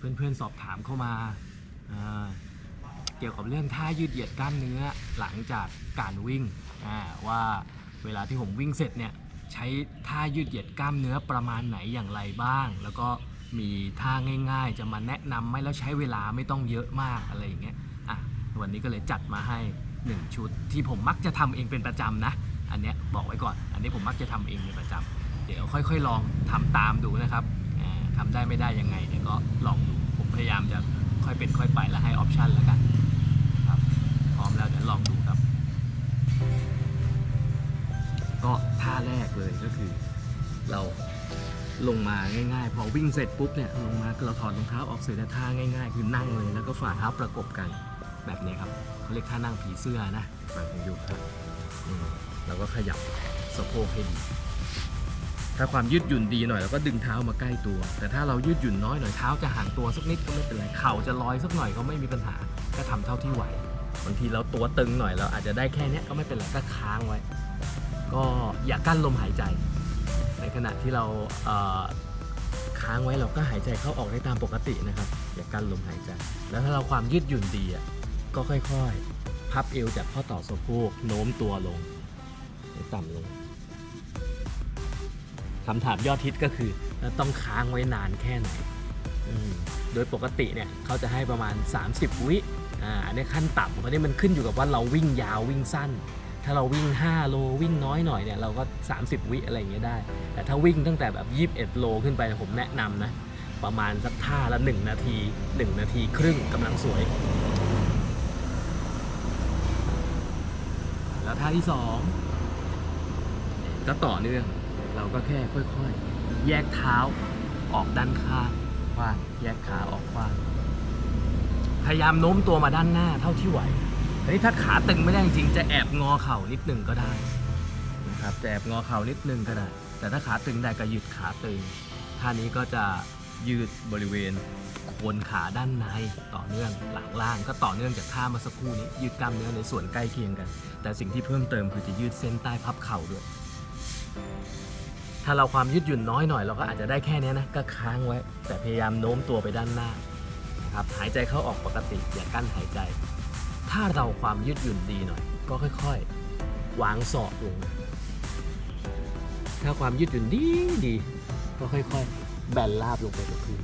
เพื่อนๆสอบถามเข้ามาเกี่ยวกับเรื่องท่ายืดเหยียดกล้ามเนื้อหลังจากการวิ่งว่าเวลาที่ผมวิ่งเสร็จเนี่ยใช้ท่ายืดเหยียดกล้ามเนื้อประมาณไหนอย่างไรบ้าง แล้วก็มีท่าง่าย ๆ จะมาแนะนำไหมแล้วใช้เวลาไม่ต้องเยอะมากอะไรอย่างเงี้ยอะวันนี้ก็เลยจัดมาให้ 1 ชุดที่ผมมักจะทำเองเป็นประจำนะ อันเนี้ยบอกไว้ก่อน อันนี้ผมมักจะทำเองเป็นประจำเดี๋ยวค่อยๆ ลองทำตามดูนะครับทำได้ไม่ได้ยังไงเดี๋ยวก็ลองดู พยายามจะค่อยเป็นค่อยไปแล้วให้ออปชันแล้วกันครับพร้อมแล้วเดี๋ยวลองดูครับ ก็ท่าแรกเลยก็คือ เราลงมาง่ายๆ พอวิ่งเสร็จปุ๊บเนี่ยลงมาเราถอดรองเท้าออกเสร็จแล้วท่าง่ายๆ คือนั่งเลยแล้วก็ฝ่าเท้าประกบกันแบบนี้ครับเขาเรียกท่านั่งผีเสื้อนะฝั่งของยุครับแล้วก็ขยับสะโพกให้ดี ถ้าความยืดหยุ่นดีหน่อยเราก็ดึงเท้ามาใกล้ตัว แต่ถ้าเรายืดหยุ่นน้อยหน่อยเท้าจะห่างตัวสักนิดก็ไม่เป็นไรเข่าจะลอยสักหน่อยก็ไม่มีปัญหาก็ทำเท่าที่ไหวบางทีเราตัวตึงหน่อยเราอาจจะได้แค่นี้ก็ไม่เป็นไรก็ค้างไว้ ก็อย่ากั้นลมหายใจ ในขณะที่เราเค้างไว้เราก็หายใจเข้าออกได้ตามปกตินะครับ อย่ากั้นลมหายใจ แล้วถ้าเราความยืดหยุ่นดีอะก็ค่อยๆ พับเอวจากข้อต่อสะโพกโน้มตัวลงต่ำลง คำถามยอดฮิตก็คือต้องค้างไว้นานแค่ไหน โดยปกติเนี่ยเขาจะให้ประมาณ 30 วิอ่าอันนี้ขั้นต่ำเพราะนี่มันขึ้นอยู่กับว่าเราวิ่งยาววิ่งสั้น ถ้าเราวิ่ง 5 โลวิ่งน้อยหน่อยเนี่ยเราก็ 30 วิอะไรอย่างเงี้ยได้ แต่ถ้าวิ่งตั้งแต่แบบ 21 โลขึ้นไปผมแนะนำนะ ประมาณสักท่าละ 1 นาที 1 นาทีครึ่งกำลังสวย แล้วท่าที่ 2 ก็ต่อเนื่อง เราก็แค่ค่อยๆ แยกเท้าออกด้านข้างขว้างแยกขาออกขว้างพยายามโน้มตัวมาด้านหน้าเท่าที่ไหวทีนี้ถ้าขาตึงไม่ได้จริงๆจะแอบงอเข่านิดนึงก็ได้นะครับจะแอบงอเข่านิดนึงก็ได้ แต่ถ้าขาตึงได้ก็ยืดขาตึงท่านี้ก็จะยืดบริเวณโคนขาด้านในต่อเนื่องหลังล่างก็ต่อเนื่องจากท่าเมื่อสักครู่นี้ ยืดกล้ามเนื้อในส่วนใกล้เคียงกัน แต่สิ่งที่เพิ่มเติมคือจะยืดเส้นใต้พับเข่าด้วย ถ้าเราความยืดหยุ่นน้อยหน่อยเราก็อาจจะได้แค่นี้นะก็ค้างไว้ แต่พยายามโน้มตัวไปด้านหน้านะครับหายใจเข้าออกปกติอย่ากั้นหายใจ ถ้าเราความยืดหยุ่นดีหน่อย ก็ค่อยๆวางศอกลงถ้าความยืดหยุ่นดีดีก็ค่อยๆ แบนราบลงไปกับพื้น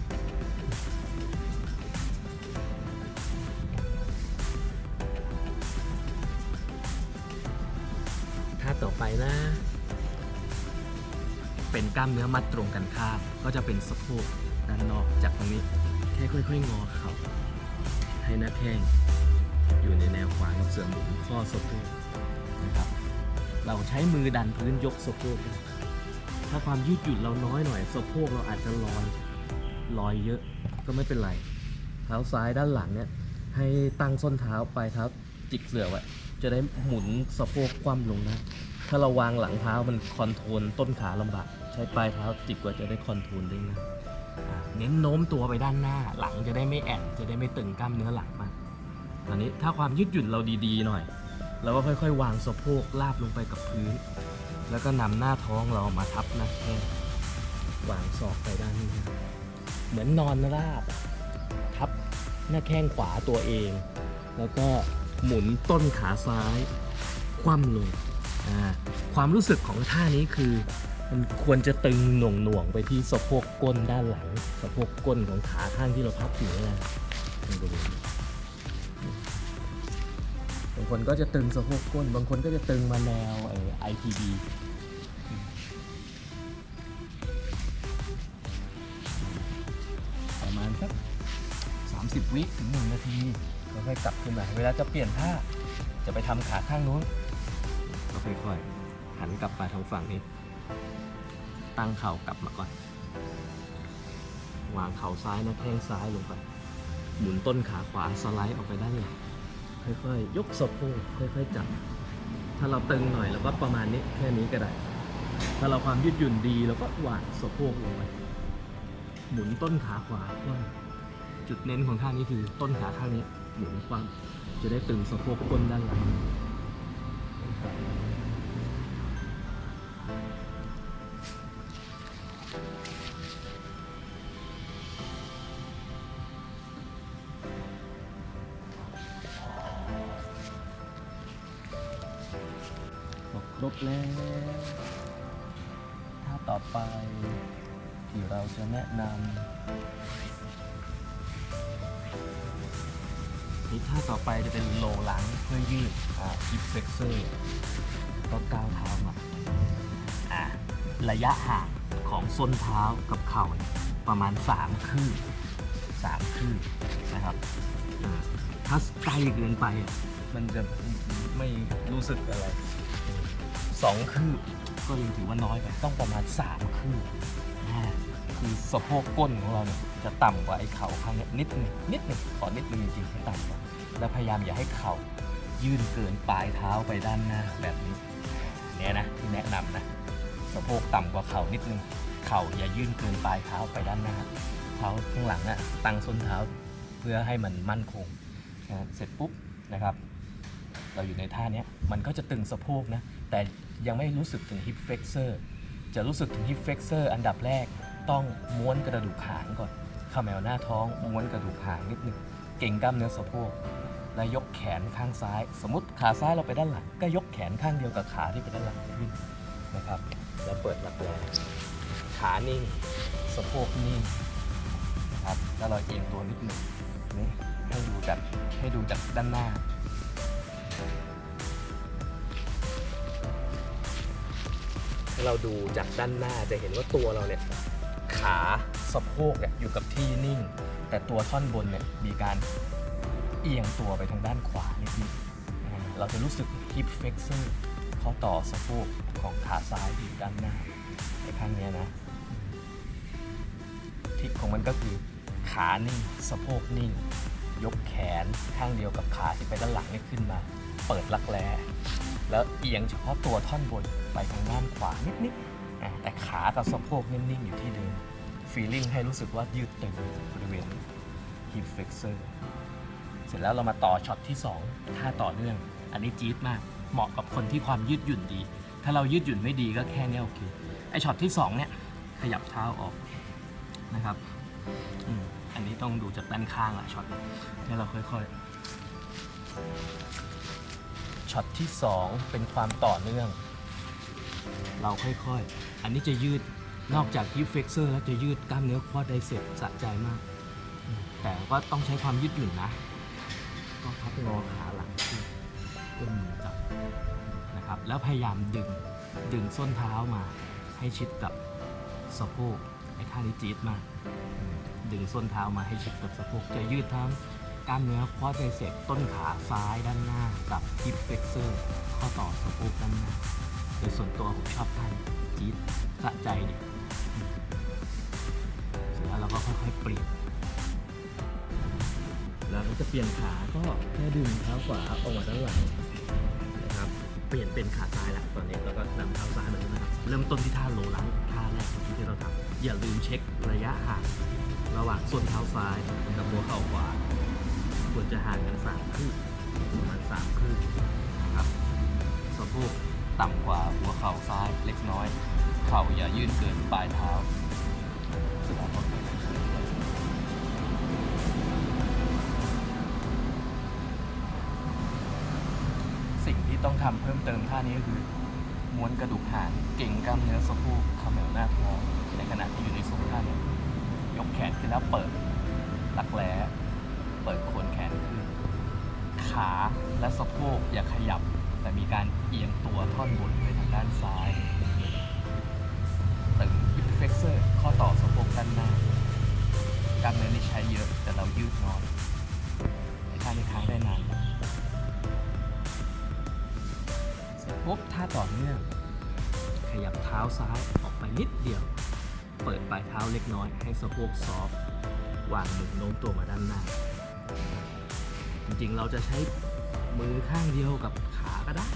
ท่าต่อไปนะ เป็นกล้ามเนื้อมัดตรงกันข้ามก็จะเป็นสะโพกด้านนอกจากตรงนี้แค่ค่อยๆ งอเข่าให้หน้าแข้งอยู่ในแนวขวางกับเสื่อมหมุนข้อสะโพกนะครับเราใช้มือดันพื้นยกสะโพกถ้าความยืดหยุ่นเราน้อยหน่อยสะโพกเราอาจจะลอยลอยเยอะก็ไม่เป็นไรเท้าซ้ายด้านหลังเนี่ยให้ตั้งส้นเท้าปลายเท้าจิกเสื่อไว้จะได้หมุนสะโพกคว่ำลงนะ ถ้าเราวางหลังเท้ามันคอนโทรลต้นขาลำบากใช้ปลายเท้าจิกกว่าจะได้คอนโทรลได้ง่ายอ่าเน้นโน้มตัวไปด้านหน้าหลังจะได้ไม่แอนจะได้ไม่ตึงกล้ามเนื้อหลังมากอันนี้ถ้าความยืดหยุ่นเราดีๆหน่อยเราก็ค่อยๆ วางสะโพกลาบลงไปกับพื้น แล้วก็นำหน้าท้องเรามาทับหน้าแข้งวางศอกไปด้านนี้เหมือนนอนราบ ทับหน้าแข้งขวาตัวเอง แล้วก็หมุนต้นขาซ้าย คว่ำลง ความรู้สึกของท่านี้คือ มันควรจะตึงหน่วงๆไปที่สะโพกก้นด้านหลัง สะโพกก้นของขาข้างที่เราพับอยู่นะบริเวณบางคนก็จะตึงสะโพกก้น บางคนก็จะตึงมาแนวไอ้ IPD ประมาณสัก30 วิถึง 1 นาทีก็ค่อยกลับขึ้นมา เวลาจะเปลี่ยนท่า จะไปทำขาข้างนู้น ค่อยๆ หันกลับมาทางฝั่งนี้ ตั้งเข่ากลับมาก่อน วางเข่าซ้ายนะแข้งซ้ายลงไป หมุนต้นขาขวาสไลด์ออกไปด้านหลังค่อยๆ ยกสะโพกค่อยๆ จับ ถ้าเราตึงหน่อยเราก็ประมาณนี้แค่นี้ก็ได้ ถ้าเราความยืดหยุ่นดีเราก็วางสะโพกลงไป หมุนต้นขาขวาคว่ำจุดเน้นของท่านี้คือต้นขาข้างนี้หมุนคว่ำจะได้ตึงสะโพกก้นด้านหลัง นี่ท่าต่อไปจะเป็นโลหลังเพื่อยืดอ่าฮิปเฟกเซอร์ก็ก้าวเท้ามาอ่าระยะห่างของส้นเท้ากับเข่าประมาณ 3 คืบ3คืบนะครับอ่าถ้าใกล้เกินไปอะมันจะไม่รู้สึกอะไรสองคืบก็ยังถือว่าน้อยไปต้องประมาณ 3 คืบ คือสะโพกก้นของเราเนี่ยจะต่ำกว่าไอ้เข่าข้างเนี้ยนิดนึงนิดนึงขอนิดนึงจริงๆให้ต่ำกว่าแล้วพยายามอย่าให้เข่ายื่นเกินปลายเท้าไปด้านหน้าแบบนี้เนี่ยนะที่แนะนำนะสะโพกต่ำกว่าเข่านิดนึงเข่าอย่ายื่นเกินปลายเท้าไปด้านหน้าเท้าข้างหลังอะตั้งส้นเท้าเพื่อให้มันมั่นคงนะเสร็จปุ๊บนะครับ เราอยู่ในท่าเนี้ยมันก็จะตึงสะโพกนะแต่ยังไม่รู้สึกถึงฮิปเฟกเซอร์จะรู้สึกถึงฮิปเฟกเซอร์อันดับแรก ต้องม้วนกระดูกหางก่อนขมวหน้าท้องม้วนกระดูกหางนิดนึงเก่งกล้ามเนื้อสะโพกแล้วยกแขนข้างซ้าย สมมติขาซ้ายเราไปด้านหลัง ก็ยกแขนข้างเดียวกับขาที่ไปด้านหลังขึ้นนะครับ แล้วเปิดหลักแรงขานิ่งสะโพกนิ่งนะครับแล้วเราเอียงตัวนิดหนึงนี่ให้ดูจากให้ดูจากด้านหน้าถ้าเราดูจากด้านหน้าจะเห็นว่าตัวเราเนี่ย ขาสะโพกเนี่ยอยู่กับที่นิ่ง แต่ตัวท่อนบนเนี่ยมีการเอียงตัวไปทางด้านขวานิดๆอ่าเราจะรู้สึก hip flexor ข้อต่อสะโพกของขาซ้ายอยู่ด้านหน้าในข้างเนี้ยนะทริคของมันก็คือขานิ่งสะโพกนิ่ง ยกแขนข้างเดียวกับขาที่ไปด้านหลังนี่ขึ้นมา เปิดรักแร้แล้วเอียงเฉพาะตัวท่อนบนไปทางด้านขวานิดๆอะแต่ขากับสะโพกนิ่งๆอยู่ที่เดิม ฟีลิ่งให้รู้สึกว่ายืดตึงบริเวณ hip flexor เสร็จแล้วเรามาต่อช็อตที่ 2 ท่าต่อเนื่อง อันนี้จี๊ดมาก เหมาะกับคนที่ความยืดหยุ่นดี ถ้าเรายืดหยุ่นไม่ดีก็แค่เนี้ยโอเค ไอช็อตที่ 2 เนี่ย ขยับเท้าออกนะครับอันนี้ต้องดูจากด้านข้างอะช็อตนี้ให้เราค่อยๆ ช็อตที่ 2 เป็นความต่อเนื่อง เราค่อยๆ อันนี้จะยืด นอกจากฮิปเฟกเซอร์แล้วจะยืดกล้ามเนื้อควอไดเซปสะใจมาก แต่ก็ต้องใช้ความยืดหยุ่นนะ ก็พับงอขาหลังขึ้นเอื้อมมือจับนะครับ แล้วพยายามดึงดึงส้นเท้ามา ให้ชิดกับสะโพกไอ้ท่านี้จี๊ดมาก ดึงส้นเท้ามาให้ชิดกับสะโพกจะยืดทั้งกล้ามเนื้อควอไดเซปต้นขาซ้ายด้านหน้า กับฮิปเฟกเซอร์ข้อต่อสะโพกด้านหน้าโดยส่วนตัวผมชอบท่านจี๊ดสะใจดิอืมเสร็จ แล้วก็ค่อยๆเปลี่ยนแล้วจะเปลี่ยนขาก็แค่ดึงเท้าขวาออกมาด้านหลังนะครับเปลี่ยนเป็นขาซ้ายละตอนนี้เราก็นำเท้าซ้ายมาเลยนะครับเริ่มต้นที่ท่าโลลังท่าแรกที่เราทำอย่าลืมเช็คระยะห่างระหว่างส้นเท้าซ้ายกับหัวเข่าขวาควรจะห่างกันสามคืบประมาณสามคืบนะครับสะโพกต่ำกว่าหัวเข่าซ้ายเล็กน้อย เข่าอย่ายื่นเกินปลายเท้า ทำเพิ่มเติมท่านี้ก็คือม้วนกระดูกหางเก่งกล้ามเนื้อสะโพกเขมวหน้าท้องในขณะที่อยู่ในทรงท่านี้ยกแขนขึ้นแล้วเปิดหลักแร้เปิดโคนแขนขึ้นขาและสะโพกอย่าขยับ แต่มีการเอียงตัวท่อนบนไปทางด้านซ้ายตึงฮิปเฟกเซอร์ข้อต่อสะโพกด้านหน้า กล้ามเนื้อนี่ใช้เยอะแต่เรายืดน้อย ปุ๊บท่าต่อเนื่อง ขยับเท้าซ้ายออกไปนิดเดียว เปิดปลายเท้าเล็กน้อยให้สะโพกซอฟวางมือโน้มตัวมาด้านหน้า จริงๆเราจะใช้มือข้างเดียวกับขาก็ได้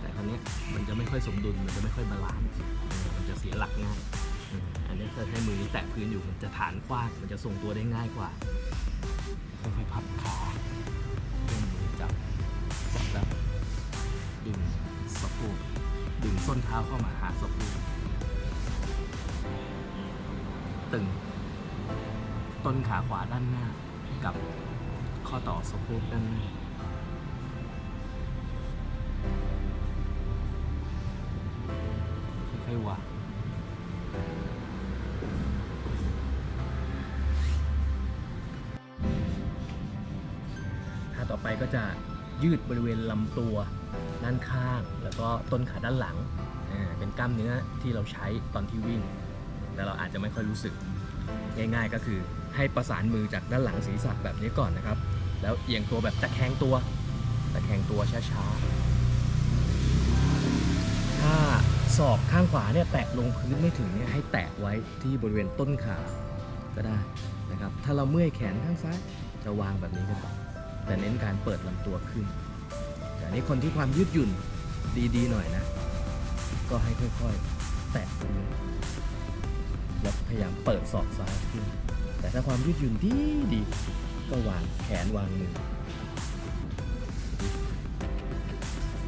แต่ครั้นี้มันจะไม่ค่อยสมดุล มันจะไม่ค่อยบาลานซ์มันจะเสียหลักง่าย อันนี้ถ้าใช้มือนี้แตะพื้นอยู่มันจะฐานกว้าง มันจะทรงตัวได้ง่ายกว่า ค่อยๆพับขา ส้นเท้าเข้ามาหาศพูกตึง ต้นขาขวาด้านหน้า กับข้อต่อสะโพกด้านหน้าค่อยๆวางท่าต่อไปก็จะยืดบริเวณลำตัว ด้านข้าง แล้วก็ต้นขาด้านหลัง เป็นกล้ามเนื้อที่เราใช้ตอนที่วิ่ง แต่เราอาจจะไม่ค่อยรู้สึก ง่าย ๆ ก็คือให้ประสานมือจากด้านหลังศีรษะแบบนี้ก่อนนะครับ แล้วเอียงตัวแบบตะแคงตัว ตะแคงตัวช้าๆ ถ้าศอกข้างขวาเนี่ยแตะลงพื้นไม่ถึงเนี่ยให้แตะไว้ที่บริเวณต้นขาก็ได้นะครับ ถ้าเราเมื่อยแขนข้างซ้ายจะวางแบบนี้ก็ได้แต่เน้นการเปิดลำตัวขึ้น นี้คนที่ความยืดหยุ่นดีๆหน่อยนะ ก็ให้ค่อยๆ แตะพื้นแล้วพยายามเปิดศอกซ้ายขึ้น แต่ถ้าความยืดหยุ่นดีดีก็วางแขนวางมือ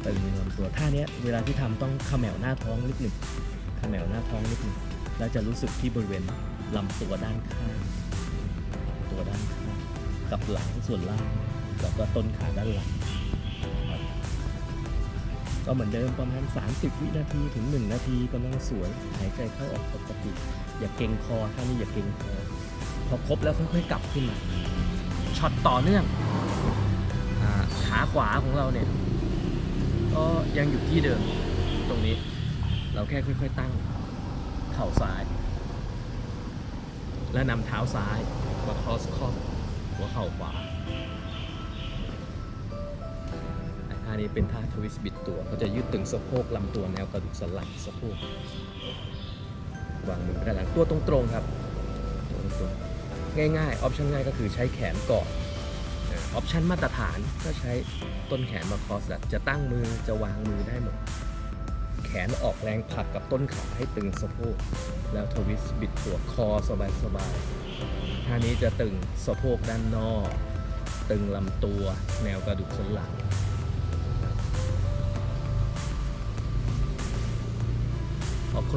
ตึงลำตัวท่าเนี้ยเวลาที่ทำต้องขมวหน้าท้องนิดหนึ่งขมวหน้าท้องนิดหนึ่งแล้วจะรู้สึกที่บริเวณลำตัวด้านข้าง ตัวด้านข้างกับหลังส่วนล่าง แล้วก็ต้นขาด้านหลัง ก็เหมือนเดิมประมาณ 30 วินาทีถึง 1 นาทีกำลังสวยหายใจเข้าออกปกติ อย่าเกรงคอท่านี้อย่าเกรงคอพอครบแล้วค่อยๆกลับขึ้นมาช็อตต่อเนื่องอขาขวาของเราเนี่ยก็ยังอยู่ที่เดิมตรงนี้ เราแค่ค่อยๆตั้งเข่าซ้าย และนำเท้าซ้ายมาคอสคอหัวเข่าขวา ท่านี้เป็นท่าทวิสต์บิดตัวเขาจะยืดตึงสะโพกลำตัวแนวกระดูกสันหลังสะโพกวางมือด้านหลังตัวตรงๆครับตัวตรงๆง่ายๆออปชั่นง่ายก็คือใช้แขนกอนออปชั่นมาตรฐานก็ใช้ต้นแขนมาคอสจะตั้งมือจะวางมือได้หมดแขนออกแรงผลักกับต้นขาให้ตึงสะโพกแล้วทวิสต์บิดตัวคอสบายๆท่านี้จะตึงสะโพกด้านนอก ตึงลำตัว แนวกระดูกสันหลัง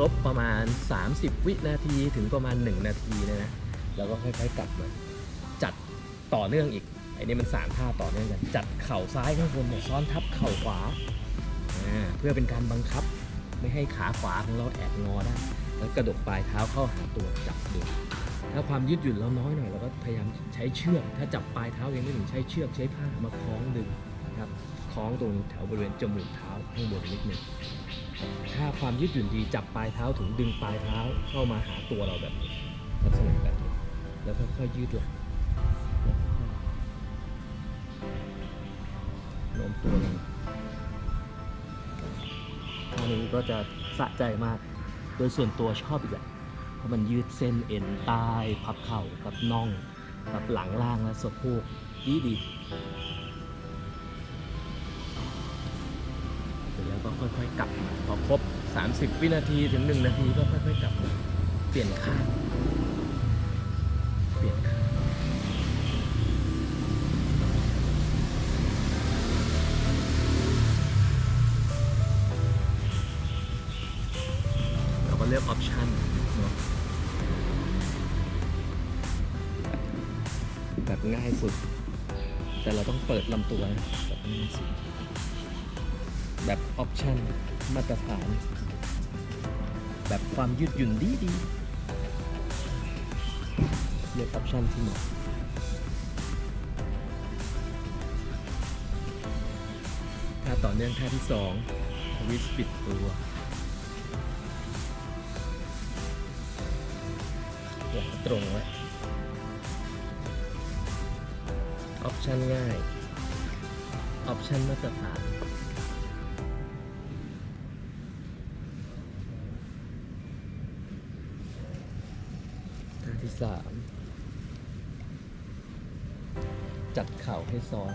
รบประมาณ 30 วินาทีถึงประมาณ 1 นาทีเนยนะแล้วก็ค่อยๆกลับมา จัดต่อเนื่องอีกไอ้นี่มัน3ท่าต่อเนื่องกันจัดเข่าซ้ายข้างบนเนี่ยซ้อนทับเข่าขวาเพื่อเป็นการบังคับไม่ให้ขาขวาของเราแอบงอได้ แล้วกระดกปลายเท้าเข้าหาตัวจับดึงถ้าความยืดหยุ่นเราน้อยหน่อยเราก็พยายามใช้เชือก ถ้าจับปลายเท้ายังไม่ถึงใช้เชือกใช้ผ้ามาคล้องดึงนะครับคล้องตรงแถวบริเวณจมูกเท้าข้างบนนิดหนึง ถ้าความยืดหยุ่นดีจับปลายเท้าถึงดึงปลายเท้าเข้ามาหาตัวเราแบบนี้ลักษณะแบบนี้แล้วค่อยๆยืดหลังโน้มตัวลงท่านี้ก็จะสะใจมาก โดยส่วนตัวชอบอีกแหละเพราะมันยืดเส้นเอ็นใต้พับเข่ากับน่องกับหลังล่างและสะโพกดีดี ก็ค่อยๆกลับมาพอครบ 30 วินาทีถึง 1 นาทีก็ค่อยๆกลับมาเปลี่ยนข้างเปลี่ยนข้างเราก็เลือกออปชันเนาะแบบง่ายสุด แต่เราต้องเปิดลำตัวนะแบบง่ายสุด แบบออปชันมาตรฐาน แบบความยืดหยุ่นดีดีเลือกออปชันที่เหมาะท่าต่อเนื่องท่าที่สองทวิสปิดตัวหลังตรงไว้ออปชันง่าย ออปชันมาตรฐาน สามจัดเข่าให้ซ้อน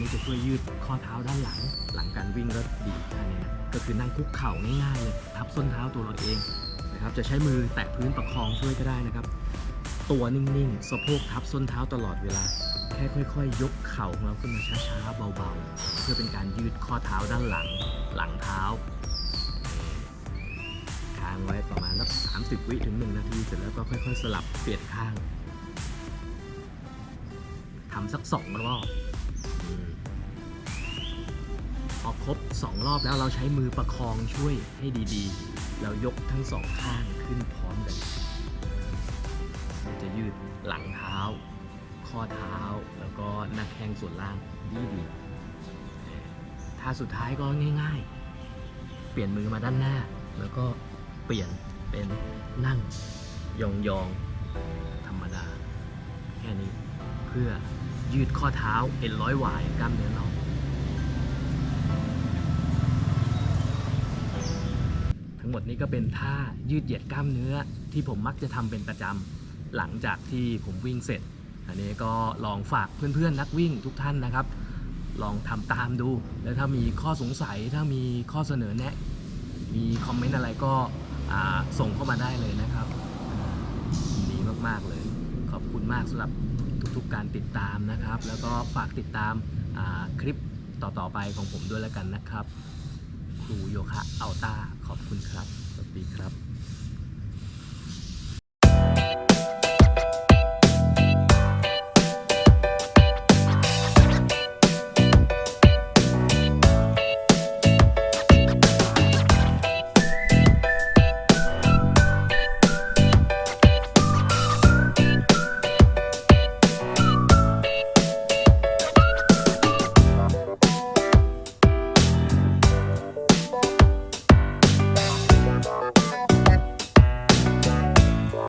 นี้จะช่วยยืดข้อเท้าด้านหลัง หลังการวิ่งก็ดีท่านี้ก็คือนั่งคุกเข่าง่ายๆเลย ทับส้นเท้าตัวเราเอง นะครับจะใช้มือแตะพื้นประคองช่วยก็ได้นะครับ ตัวนิ่งๆสะโพกทับส้นเท้าตลอดเวลา แค่ค่อยๆ ยกเข่าของเราขึ้นมาช้าๆเบาๆ เพื่อเป็นการยืดข้อเท้าด้านหลัง หลังเท้าค้างไว้ประมาณสักสามสิบวิถึงหนึ่งนาที เสร็จแล้วก็ค่อยๆ สลับเปลี่ยนข้างทำสักสองรอบพอครบสองรอบแล้วเราใช้มือประคองช่วยให้ดีๆ แล้วยกทั้งสองข้างขึ้นพร้อมกัน จะยืดหลังเท้า ข้อเท้าแล้วก็หน้าแข้งส่วนล่างดีดีท่าสุดท้ายก็ง่าย ๆ เปลี่ยนมือมาด้านหน้า แล้วก็เปลี่ยนเป็นนั่งยองๆธรรมดา แค่นี้เพื่อยืดข้อเท้าเอ็นร้อยหวายกล้ามเนื้อน่อง งหมดนี้ก็เป็นท่ายืดเหยียดกล้ามเนื้อที่ผมมักจะทำเป็นประจำหลังจากที่ผมวิ่งเสร็จ อันนี้ก็ลองฝากเพื่อนๆนักวิ่งทุกท่านนะครับ ลองทำตามดู แล้วถ้ามีข้อสงสัยถ้ามีข้อเสนอแนะ มีคอมเมนต์อะไรก็ส่งเข้ามาได้เลยนะครับดีมากๆเลย ขอบคุณมากสำหรับทุกๆการติดตามนะครับ แล้วก็ฝากติดตามคลิปต่อๆไปของผมด้วยแล้วกันนะครับ รูโยคะอัลต้าขอบคุณครับ สวัสดีครับ